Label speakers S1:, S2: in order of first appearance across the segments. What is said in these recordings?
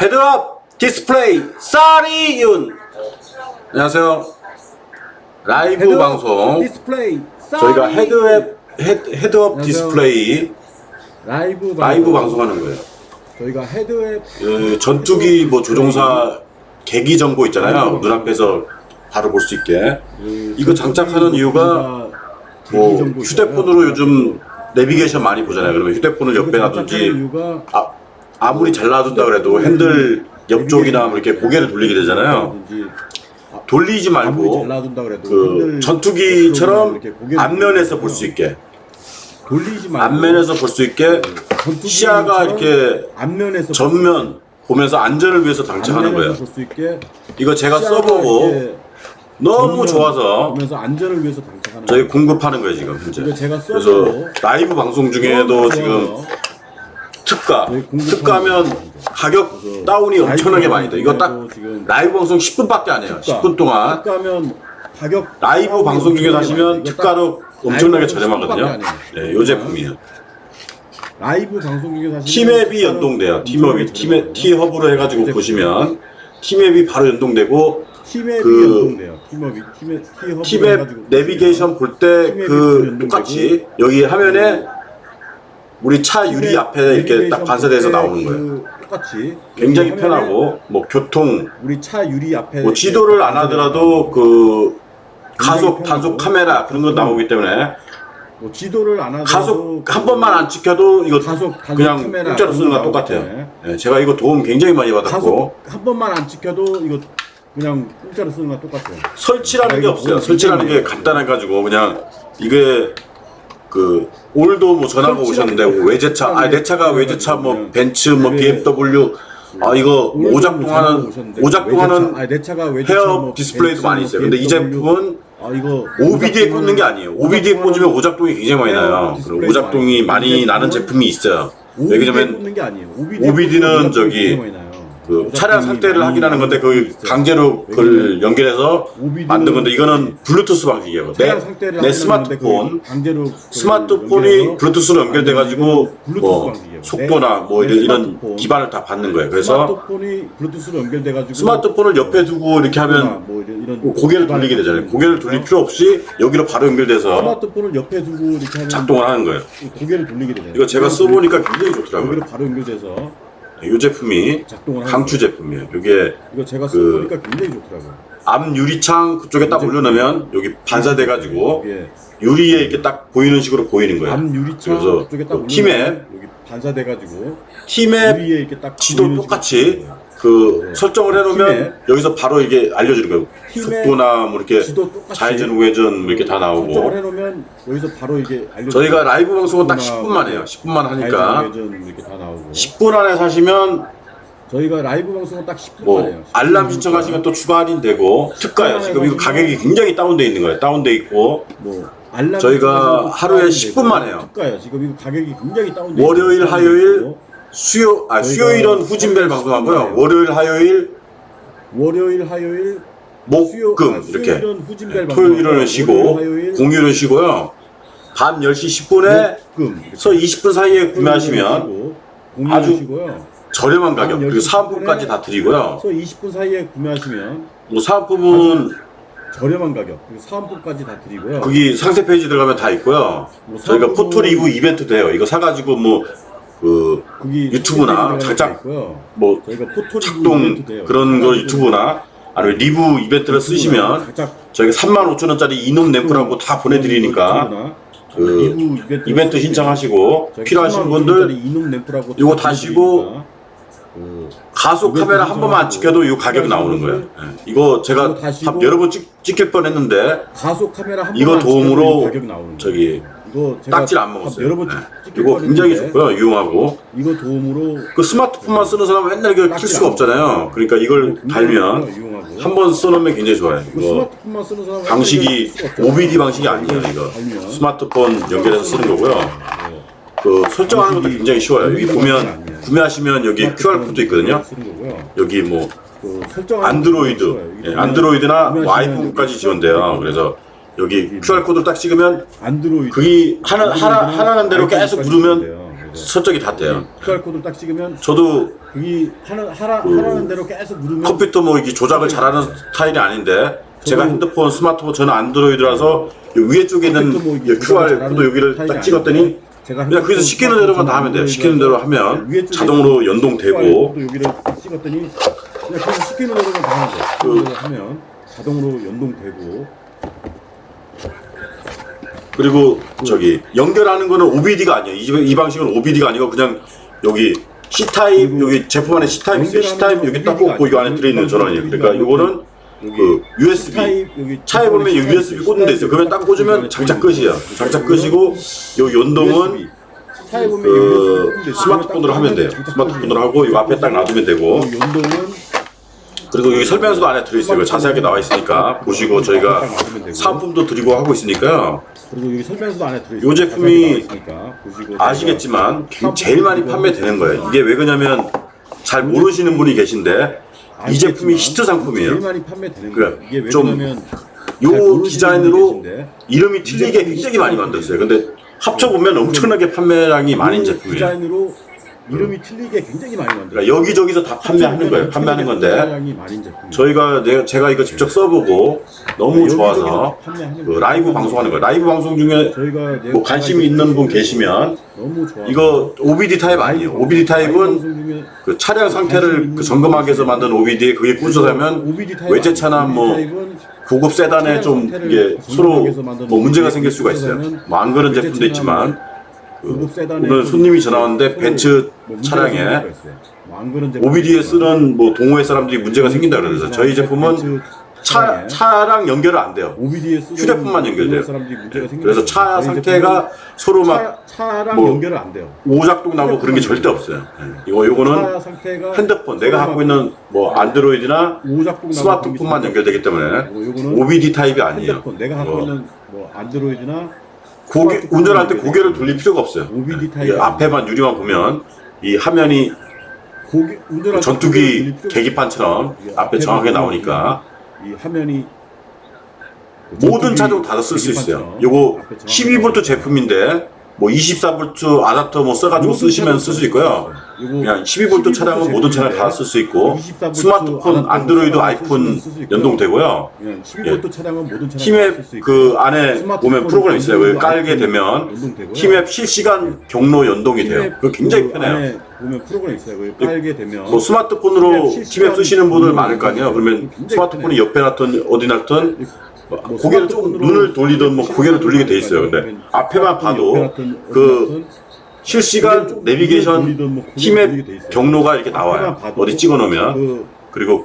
S1: 헤드업 디스플레이 쌀이윤. 안녕하세요. 라이브
S2: 헤드업
S1: 방송.
S2: 디스플레이
S1: 저희가 헤드업 헤드, 헤드업. 디스플레이
S2: 라이브 방송.
S1: 라이브 방송 하는 거예요.
S2: 저희가 헤드앱
S1: 그 전투기 뭐 조종사 계기 정보 있잖아요. 눈앞에서 바로 볼 수 있게.
S2: 그
S1: 이거 장착하는 이유가 뭐 휴대폰으로 요즘 내비게이션 많이 보잖아요. 그러면 휴대폰을 옆에 놔두지. 아, 아무리 잘 놔둔다 그래도 핸들 옆쪽이나 뭐 이렇게 고개를 돌리게 되잖아요 돌리지 말고
S2: 그
S1: 전투기처럼 앞면에서 볼 수 있게
S2: 돌리지 말고
S1: 앞면에서 볼 수 있게 시야가 이렇게
S2: 앞면에서
S1: 전면 보면서 안전을 위해서 장착하는 거예요. 이거 제가 써보고 너무 좋아서 저희. 공급하는 거예요 지금 현재. 그래서 라이브 방송 중에도 지금 특가
S2: 공급하는
S1: 특가면. 가격 다운이 엄청나게 많이 돼. 이거 딱 라이브 방송 10분밖에 안 해요.
S2: 특가.
S1: 10분 동안
S2: 특가면 가격
S1: 라이브 방송 중에 사시면 특가로 엄청나게 저렴하거든요.
S2: 방송 10분밖에 안 해요.
S1: 네, 요 제품이에요.
S2: 라이브 방송 중에 사실
S1: 티맵이 연동돼요. 티맵이 티맵 티허브로 해가지고 보시면 티맵이 바로 연동되고
S2: 티맵이
S1: 그
S2: 연동돼요. 티맵이 티맵 티허브
S1: 티맵 내비게이션 볼 때 그 똑같이 여기 화면에 우리 차 유리 앞에 이렇게 딱 반사돼서 나오는 거예요.
S2: 똑같이
S1: 굉장히
S2: 화면에
S1: 편하고 뭐 교통
S2: 우리 차 유리 앞에
S1: 뭐 지도를 안 하더라도 그 가속 단속 카메라 그런 거 나오기 때문에
S2: 뭐 지도를 안 하더라도
S1: 가속 한 번만 안 찍혀도 이거
S2: 가속 단속
S1: 그냥
S2: 카메라
S1: 공짜로 쓰는 거랑 똑같아요. 예, 제가 이거 도움 굉장히 많이 받았고
S2: 가속 한 번만 안 찍혀도 이거 그냥 공짜로 쓰는 거랑 똑같아요.
S1: 설치라는 게
S2: 이거
S1: 없어요.
S2: 뭐
S1: 설치라는 게
S2: 굉장히
S1: 간단해 가지고 그냥 이게 그 오늘도 뭐 전화가 오셨는데
S2: 게
S1: 외제차 아 내 차가 외제차 뭐
S2: 그냥
S1: 벤츠 뭐
S2: 네.
S1: BMW 아 이거 오작동하는 오작동하는
S2: 내 차가 외제차
S1: 헤어
S2: 뭐
S1: 디스플레이도 많이
S2: 뭐
S1: 있어요. 근데 이
S2: BMW,
S1: 제품은
S2: 아 이거
S1: OBD에 꽂는 게 아니에요. OBD에 꽂으면 오작동이 굉장히 많이 나요. 그리고 오작동이
S2: 많이.
S1: 나는 제품이 있어요.
S2: OBD에
S1: 왜냐면
S2: 꽂는 게 아니에요.
S1: OBD 는 저기 그 차량 상태를 확인하는 건데 그 강제로 그걸 연결해서 만든 건데 이거는 블루투스 방식이에요. 내, 내 스마트폰 스마트폰이 블루투스로 연결돼 가지고
S2: 블루투스
S1: 뭐. 속도나
S2: 내- 뭐내
S1: 이런, 이런. 기반을 다 받는 거예요. 그래서 스마트폰을 옆에 두고 이렇게 하면
S2: 뭐 이런
S1: 고개를 돌리게 되잖아요. 고개를 돌릴 필요 없이 여기로 바로 연결돼서
S2: 스마트폰을 옆에 두고 이렇게 하면
S1: 작동을 하는 거예요.
S2: 고개를 돌리게 되잖아요.
S1: 이거 제가 써보니까 굉장히 좋더라고요.
S2: 여기로 바로 연결돼서
S1: 이 제품이
S2: 작동을 하는
S1: 강추. 제품이에요. 이게
S2: 이거 제가
S1: 그-
S2: 써보니까 굉장히 좋더라고요.
S1: 앞 유리창 그쪽에 딱 올려놓으면 여기 반사돼 가지고
S2: 이게
S1: 유리에 이렇게 딱 보이는 식으로 보이는 거예요.
S2: 앞 유리창
S1: 그래서
S2: 쪽에
S1: 딱그
S2: 올리면
S1: 팀에
S2: 여기 반사돼 가지고
S1: 팀의
S2: 유리에 이렇게 딱
S1: 지도
S2: 보이는
S1: 똑같이 그
S2: 네.
S1: 설정을 해놓으면
S2: 팀에
S1: 여기서 바로 이게 알려주는 거예요. 속도나 뭐 이렇게
S2: 지도 똑같이
S1: 좌회전 우회전 뭐 이렇게 다
S2: 설정을
S1: 나오고
S2: 해놓으면 여기서 바로 이게 알려.
S1: 저희가 라이브 방송은 딱
S2: 속도나
S1: 10분만 해요. 10분만 하니까
S2: 좌회전 이렇게 다 나오고.
S1: 10분 안에 사시면
S2: 저희가 라이브 방송은 딱 10분
S1: 뭐
S2: 만에요.
S1: 알람 신청하시면 또 추가 할인 되고 특가요. 지금 이거 가격이 굉장히 다운돼 있는 거예요. 다운돼 있고
S2: 뭐 알람
S1: 저희가 하루에
S2: 다운되고
S1: 10분만 해요.
S2: 특가요. 지금 이거 가격이 굉장히 다운돼.
S1: 월요일. 화요일, 수요 아 수요일은 후진벨 방송하고요. 월요일, 화요일,
S2: 월요일, 화요일, 수요-
S1: 목금
S2: 아,
S1: 이렇게
S2: 수요일은 후진벨 방송.
S1: 토요일, 일요일은 쉬고
S2: 월요일, 화요일,
S1: 공휴일은 쉬고요. 밤 10시 10분에서
S2: 목금
S1: 20분 사이에 구매하시면 아주
S2: 쉬고요.
S1: 저렴한 가격
S2: 밤
S1: 그리고
S2: 10시
S1: 사은품까지 다 드리고요.
S2: 그래서 20분 사이에 구매하시면
S1: 뭐 사은품은
S2: 저렴한 가격 그리고 사은품까지 다 드리고요.
S1: 거기 상세 페이지 들어가면 다 있고요.
S2: 뭐
S1: 저희가
S2: 사은품은
S1: 포토 리뷰 이벤트도 해요. 이거 사가지고 뭐 그 유튜브나 살짝. 뭐 작동. 그런 거 유튜브나 아니면 리뷰 이벤트를 쓰시면 저희가 3만 5천 원짜리 이놈 램프라고 다 보내드리니까
S2: 유튜브나
S1: 그
S2: 이벤트
S1: 신청하시고 필요하신
S2: 3만
S1: 분들
S2: 5천원짜리 이놈 램프라고
S1: 요거
S2: 다
S1: 다시고
S2: 보내드리니까 그
S1: 가속 카메라 한 번만 안 찍혀도 이 가격
S2: 신청하시고
S1: 나오는 거예요. 예. 이거 제가
S2: 이거
S1: 한 여러 번 찍, 찍힐 뻔했는데
S2: 가속 카메라 한
S1: 이거 도움으로. 저기
S2: 이거
S1: 딱지를
S2: 안한
S1: 먹었어요.
S2: 여러 번
S1: 예.
S2: 찍- 찍힐
S1: 이거 굉장히 좋고요, 유용하고
S2: 이거 도움으로
S1: 그 스마트폰만 쓰는 사람은 맨날 이걸 킬 수가
S2: 안
S1: 없잖아요. 그러니까 이걸
S2: 굉장히
S1: 달면
S2: 유용하고
S1: 한 번 써놓으면 굉장히 좋아요.
S2: 그
S1: 이거
S2: 스마트폰만 쓰는 사람
S1: 방식이 OBD 방식이 아니에요. 이거 스마트폰 연결해서 쓰는 거고요.
S2: 네.
S1: 그 설정하는 것도 굉장히 쉬워요. 여기 보면. 구매하시면 여기 QR 코드 있거든요. 여기
S2: 뭐그
S1: 안드로이드, 예, 안드로이드나 뭐 아이폰까지 지원돼요. 그래서 여기 QR 코드를 딱 찍으면
S2: 안드로이드
S1: 그게 하나 하나 하라는 대로 계속 누르면
S2: 돼요.
S1: 설정이 다 돼요.
S2: QR 코드를 딱 찍으면
S1: 저도
S2: 여기 하는 하라
S1: 그
S2: 하라는 대로 계속 누르면
S1: 컴퓨터 뭐 이게 조작을 잘하는 스타일이 아닌데 제가 핸드폰, 스마트폰 저는 안드로이드라서 이 위에 쪽에 있는
S2: 뭐
S1: QR 코드 여기를 딱 찍었더니 그냥 거기서 시키는 대로만 다 하면 돼요. 시키는 대로 하면 자동으로 연동되고
S2: 코드 여기를 딱 찍었더니 그냥 계속 시키는 대로만 다 하면 돼.
S1: 그-
S2: 그 하면 자동으로 연동되고
S1: 그리고 저기 연결하는 거는 OBD가 아니에요. 이, 이 방식은 OBD가 아니고 그냥 여기 C 타입 여기 제품 안에 C 타입 있어요. C 타입
S2: 건
S1: 여기 딱 꽂고 이거 안에 들어있는 전원이에요. 그러니까 이거는
S2: 여기
S1: 그 USB
S2: 여기
S1: 차에 보면 이 USB 꽂는 데 있어요. 그러면 딱 꽂으면 장착 끝이야. 장착 끝이고 요 연동은 그. 스마트폰으로 하면 돼요. 스마트폰으로 하고 이 앞에 딱 놔두면 되고
S2: 그
S1: 그리고 여기 설명서도 안에 들어있어요. 이거 자세하게 나와 있으니까 보시고 저희가 사은품도 드리고 하고 있으니까요.
S2: 그리고 여기 설명서도 안에 들어있어요.
S1: 이 제품이 아시겠지만 개- 제일 많이 판매되는 거예요. 이게 왜 그러냐면 잘 모르시는 분이 계신데 이 제품이 히트
S2: 제일
S1: 상품이에요.
S2: 많이 판매되는 거예요. 이게
S1: 왜좀
S2: 그러냐면
S1: 요 디자인으로 이름이 틀리게 굉장히 많이 만들었어요. 근데 합쳐보면 엄청나게 판매량이 많은 제품이에요.
S2: 이름이 틀리게 굉장히 많이 만들어요.
S1: 그러니까 여기저기서 다 판매하는 거예요. 판매하는 건데
S2: 판매량이 많은 제품.
S1: 저희가 내가 제가 이거 직접 써보고 너무 좋아서 그 라이브 방송하는 거예요. 라이브 방송 중에
S2: 저희가
S1: 뭐 관심이 있는 분 계시면
S2: 너무 좋아.
S1: 이거 OBD 타입 아니에요. OBD 타입은 그 차량 상태를 그 점검하기 위해서 만든 OBD에 그게 꽂혀서 하면 외제차나 뭐 고급 세단에 좀 이게 서로 뭐 문제가 생길 수가 있어요. 뭐 안 그런 제품도 있지만 그 오늘 손님이 전화 왔는데 벤츠 차량에 OBD에 쓰는 뭐 동호회 사람들이 문제가 생긴다 그래서 저희 제품은 차 차랑 연결을 안 돼요. 휴대폰만 연결돼요. 그래서 차 상태가 서로 막
S2: 차, 차랑
S1: 뭐
S2: 연결은 안 돼요.
S1: 오작동 나고 그런 게 절대 없어요. 이거 요거는
S2: 차 상태가
S1: 핸드폰 내가 갖고 있는 뭐 안드로이드나 스마트폰만 연결되기 때문에 OBD 타입이 아니에요.
S2: 내가 갖고
S1: 뭐
S2: 있는 뭐 안드로이드나
S1: 고개 운전할 때 고개를 돌릴 필요가 없어요.
S2: OBD
S1: 이
S2: 타입
S1: 앞에만 유리만 보면 이 화면이
S2: 고개 운전할 때 고개를
S1: 전투기
S2: 돌릴 필요가
S1: 계기판처럼
S2: 이게
S1: 앞에 정확하게 나오니까
S2: 이 화면이
S1: 모든 차종 다 쓸 수 있어요. 요거 12V 제품인데 뭐 24V 아답터 뭐 써가지고 쓰시면 쓸 수 있고요. 그냥 12V 차량은 모든 차량 다 쓸 수 있고 스마트폰, 안드로이드, 아이폰 연동되고요.
S2: 그냥 12V 차량은 모든 차량
S1: 티맵 그 안에 보면 프로그램 있어요. 그 깔게 되면 티맵 실시간 경로 연동이 돼요. 그거 굉장히 편해요.
S2: 보면 프로그램 있어요. 그 깔게 되면
S1: 뭐 스마트폰으로 티맵 쓰시는 분들 많을 거 아니에요. 그러면 스마트폰이 옆에 놨든 어디 놨든 뭐 고개를 조금 눈을 돌리든 뭐 고개를 돌리게 돼 있어요. 근데 앞에만 봐도 그 실시간 내비게이션 티맵 경로가 이렇게 나와요. 어디 찍어 놓으면
S2: 그
S1: 그리고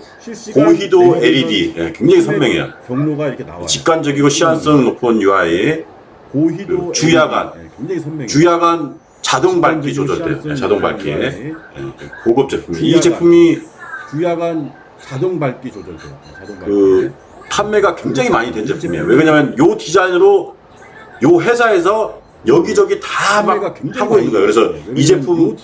S1: 고희도 LED 예, 굉장히 선명해요.
S2: 경로가 이렇게 나와요.
S1: 직관적이고 시한성 높은 UI,
S2: 고희도
S1: 그 주야간.
S2: 예.
S1: 주야간 자동 밝기 조절돼요. 예, 자동 밝기
S2: UI,
S1: 예, 고급 제품. 이. 제품이
S2: 주야간 자동 밝기 조절돼요. 자동 밝기.
S1: 그 판매가 굉장히 많이 된 제품이에요. 왜 그러냐면 요 디자인으로 요 회사에서 여기저기 다 막 하고 있는 거예요. 그래서
S2: 이.
S1: 제품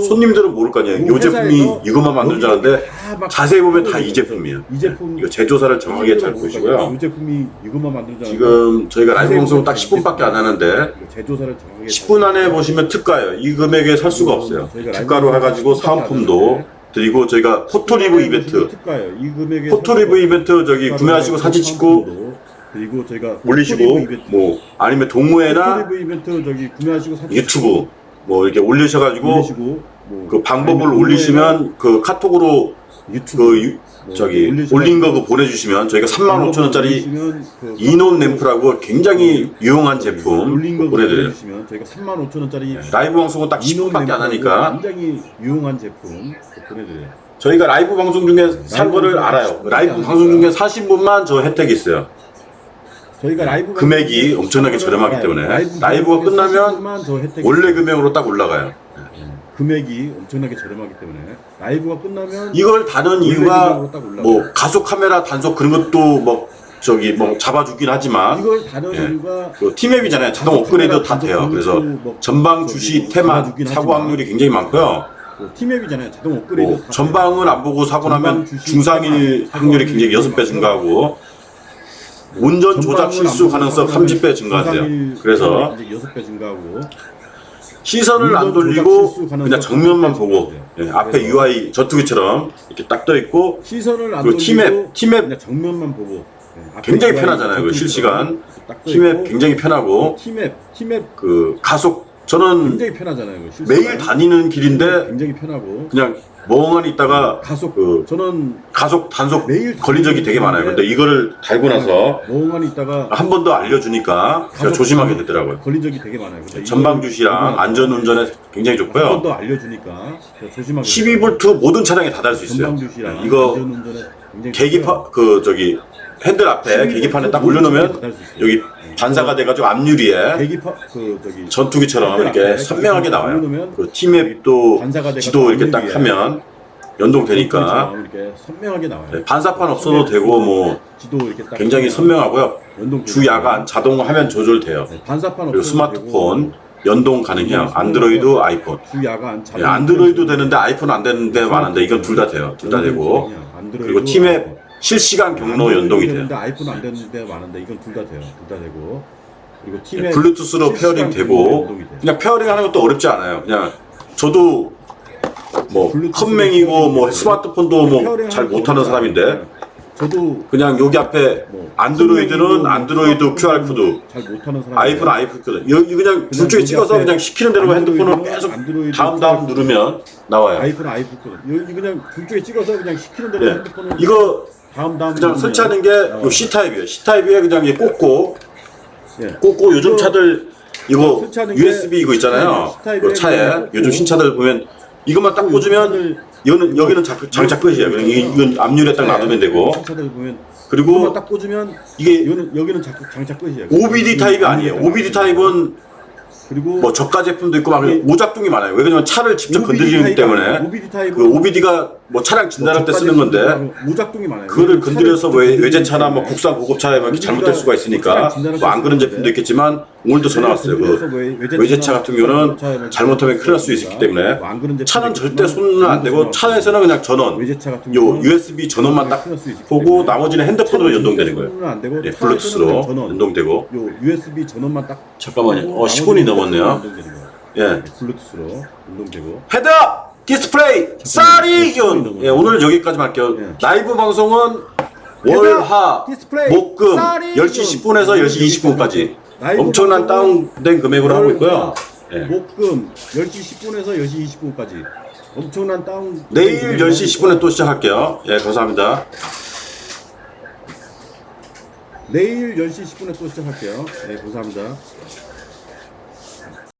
S1: 손님들은 모를 거 아니에요. 요 제품이 이것만 만든 줄 알았는데 자세히 보면 다 이 제품이에요.
S2: 이 제품
S1: 이거 제조사를 정확하게 잘 보시고요.
S2: 이 제품이 이것만 만든 줄
S1: 지금 저희가 라이브 방송 딱 10분밖에 안 하는데
S2: 알았는데 제조사를 정확하게
S1: 10분 안에 보시면 특가예요. 이 금액에 살 수가 없어요. 특가로 해가지고 사은품도 드리고 저희가 포토리브 이벤트
S2: 특가예요. 이 금액에
S1: 포토리브 이벤트 저기 구매하시고 사진 찍고
S2: 그리고 저희가
S1: 올리시고 뭐 아니면 동호회나
S2: 이벤트 저기 구매하시고 사진
S1: 유튜브 뭐 이렇게 올리셔가지고
S2: 올리시고 뭐
S1: 그 방법을 올리시면 그 카톡으로
S2: 유튜브
S1: 그 유-
S2: 뭐
S1: 저기
S2: 올리시면-
S1: 올린 거그 보내주시면 저희가 3만 5천 원짜리
S2: 올리시면 그
S1: 이논 램프라고 굉장히 유용한 제품
S2: 올린 거
S1: 보내드려요.
S2: 보내주시면 저희가 3만 5천 원짜리
S1: 라이브 방송은 딱 10분밖에 안 하니까
S2: 굉장히 유용한 제품 보내드려요.
S1: 저희가 라이브 방송 중에 산 거를 알아요. 라이브. 방송 중에 사신 분만 저 혜택이 있어요.
S2: 저희가 라이브
S1: 금액이 엄청나게 저렴하기. 때문에
S2: 라이브
S1: 라이브가 끝나면 원래 금액으로 딱 올라가요.
S2: 금액이 엄청나게 저렴하기 때문에 라이브가 끝나면
S1: 이걸 다는 이유가. 뭐 가속 카메라 단속 그런 것도 뭐 저기 뭐 잡아주긴 하지만
S2: 이걸 다른
S1: 예.
S2: 이유가
S1: 그 티맵이잖아요. 자동 업그레이드 다 돼요. 그래서 전방 주시 테마
S2: 잡아주긴
S1: 사고 확률이 굉장히 많고요.
S2: 그 티맵이잖아요. 자동 업그레이드 뭐다
S1: 전방을 안 보고 사고 나면 중상일
S2: 테마
S1: 확률이 굉장히
S2: 사고
S1: 6배 증가하고 운전 조작 실수 가능성
S2: 사고 나면
S1: 30배 증가한대요. 그래서
S2: 이제 6배 증가하고
S1: 시선을 안 돌리고
S2: 가능성
S1: 그냥 정면만 보고. 예, 앞에 UI 전투기처럼 이렇게 딱 떠 있고
S2: 시선을 안
S1: 그리고
S2: 돌리고
S1: 티맵, 티맵
S2: 그냥 정면만 보고 예, 앞에
S1: 굉장히 편하잖아요. 그 실시간
S2: 있고
S1: 굉장히 편하고
S2: 티맵 티맵
S1: 그 가속 저는
S2: 굉장히 편하잖아요. 그 실시간.
S1: 매일 다니는 길인데
S2: 굉장히 편하고
S1: 그냥 멍하니 있다가
S2: 가속
S1: 그
S2: 저는
S1: 가속 단속
S2: 매일
S1: 걸린 적이 되게 많아요. 근데 이거를 달고 나서
S2: 멍하니 있다가
S1: 한 번 더 알려주니까 제가
S2: 가속-
S1: 조심하게 되더라고요.
S2: 걸린 적이 되게 많아요. 근데
S1: 전방 주시랑 안전 운전에 굉장히 좋고요.
S2: 더 알려주니까 제가 조심하게
S1: 12V 모든 차량에 다 달 수 있어요.
S2: 전방 주시랑
S1: 이거
S2: 안전운전에 굉장히
S1: 계기판 그 저기 핸들 앞에 계기판에 딱 올려놓으면 여기 반사가 돼가지고 앞유리에
S2: 계기판 그 저기
S1: 전투기처럼 이렇게 선명하게 나와요. 그 티맵도
S2: 반사가 돼가지고
S1: 지도 이렇게 딱 하면 연동되니까
S2: 이렇게 선명하게 나와요.
S1: 네, 반사판 없어도 되고 뭐
S2: 지도 이렇게 딱
S1: 굉장히 선명하고요. 주 야간 자동 화면 조절돼요.
S2: 네, 반사판
S1: 그리고
S2: 없어도
S1: 스마트폰 연동 가능해요. 안드로이드, 아이폰.
S2: 주 야간
S1: 예,
S2: 자동
S1: 안드로이드 되는데 아이폰 안 되는데 많은데 이건 둘 다 돼요. 둘 다 되고 그리고 티맵
S2: 아이폰.
S1: 실시간 경로 연동이
S2: 되는데
S1: 돼요.
S2: 아이폰 안 되는 데 많은데 이건 둘 다 돼요. 둘 다 되고 그리고
S1: 예,
S2: 티맵
S1: 블루투스로 페어링 되고. 그냥 페어링 하는 것도 어렵지 않아요. 그냥 저도 뭐 컴맹이고 뭐 스마트폰도 뭐 잘 못하는 사람인데.
S2: 저도
S1: 그냥 여기 앞에
S2: 뭐
S1: 안드로이드는 안드로이드
S2: 뭐
S1: QR 코드
S2: 잘 못하는 사람
S1: 아이폰 아이폰 코드 여기 그냥 둘 중에
S2: 여기
S1: 찍어서
S2: 앞에
S1: 그냥 시키는 대로 핸드폰을
S2: 안드로이드는
S1: 계속
S2: 안드로이드
S1: 다음 다음 누르면 나와요.
S2: 아이폰 아이폰 여기 그냥 둘 중에 찍어서 그냥 시키는 대로
S1: 예.
S2: 핸드폰을
S1: 이거
S2: 다음 다음
S1: 그냥 설치하는 게
S2: 나와요.
S1: 요 C 타입이에요. C 타입에 그냥 이게 꽂고
S2: 예.
S1: 꽂고 요즘
S2: 이거
S1: 차들 이거
S2: 설치하는 게
S1: USB 이거 있잖아요. 그 차에
S2: 꽂고
S1: 요즘 신차들 보면 이것만 딱 꽂으면 이거는 여기는 장- 장착 끝이에요. 그냥 이- 이건 앞유리에 딱 놔두면 되고
S2: 차들 보면
S1: 그리고
S2: 딱 꽂으면
S1: 이게
S2: 여기는 여기는 장착, 장착 끝이에요.
S1: OBD 타입이 아니에요. OBD 타입은
S2: 그리고
S1: 뭐 저가 제품도 있고 막
S2: 이게
S1: 오작동이 많아요. 왜냐면 차를 직접 건드리기
S2: 타입이
S1: 때문에
S2: 아니에요. OBD 타입은
S1: 그 OBD가 뭐 차량 진단할 때 쓰는 건데
S2: 무작동이 많아요.
S1: 그거를
S2: 차를
S1: 건드려서
S2: 직접
S1: 외, 외제차나 뭐 국산 고급차에 막 이렇게 잘못될 수가 있으니까
S2: 뭐안때
S1: 그런 제품도 있겠지만 오늘도 전화 왔어요. 그
S2: 외- 외제차
S1: 같은 경우는 잘못하면 큰일 날 수 있기 때문에
S2: 제품도
S1: 차는 절대 손은 안 되고
S2: 오늘도
S1: 차에서는 그냥 전원
S2: 외제차 같은
S1: 요 USB 전원만 딱 보고 나머지는 핸드폰으로 연동되는 거예요.
S2: 손은 안 되고
S1: 예, 블루투스로. 연동되고
S2: 요 USB 전원만 딱
S1: 잠깐만요. 어 10분이 넘었네요.
S2: 연동되는 거예요.
S1: 예.
S2: 블루투스로 연동되고
S1: 헤드업 디스플레이 쌀이균 예, 오늘 여기까지 할게요.
S2: 예.
S1: 라이브 방송은
S2: 디스플레이,
S1: 목금
S2: 쌀이균.
S1: 10시 10분에서 10시 20분까지
S2: 라이브
S1: 엄청난
S2: 방송은
S1: 다운된 금액으로 하고 있고요. 예.
S2: 목금 10시 10분에서 10시 20분까지 엄청난 다운
S1: 내일 10시 10분에 또 시작할게요. 예, 감사합니다.
S2: 내일 10시 10분에 또 시작할게요. 네, 감사합니다.